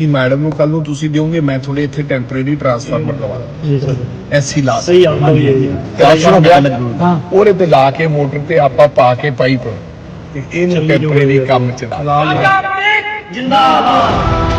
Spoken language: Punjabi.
ਕਿ ਮੈਡਮ ਨੂੰ ਕੱਲ ਨੂੰ ਤੁਸੀਂ ਦਿਓਗੇ ਮੈਂ ਤੁਹਾਡੇ ਇੱਥੇ ਟੈਂਪਰੇਰੀ ਟ੍ਰਾਂਸਫਾਰਮਰ ਲਵਾ ਜੀ ਸਰ ਐਸੀ ਲਾ ਸਹੀ ਆਉਂਦਾ ਜੀ ਉਹਦੇ ਤੇ ਲਾ ਕੇ ਮੋਟਰ ਤੇ ਆਪਾਂ ਪਾ ਕੇ ਪਾਈਪ। ਤੇ ਇਹਨੂੰ ਟੈਂਪਰੇਰੀ ਕੰਮ ਚ ਲਾ। ਜਿੰਦਾਬਾਦ।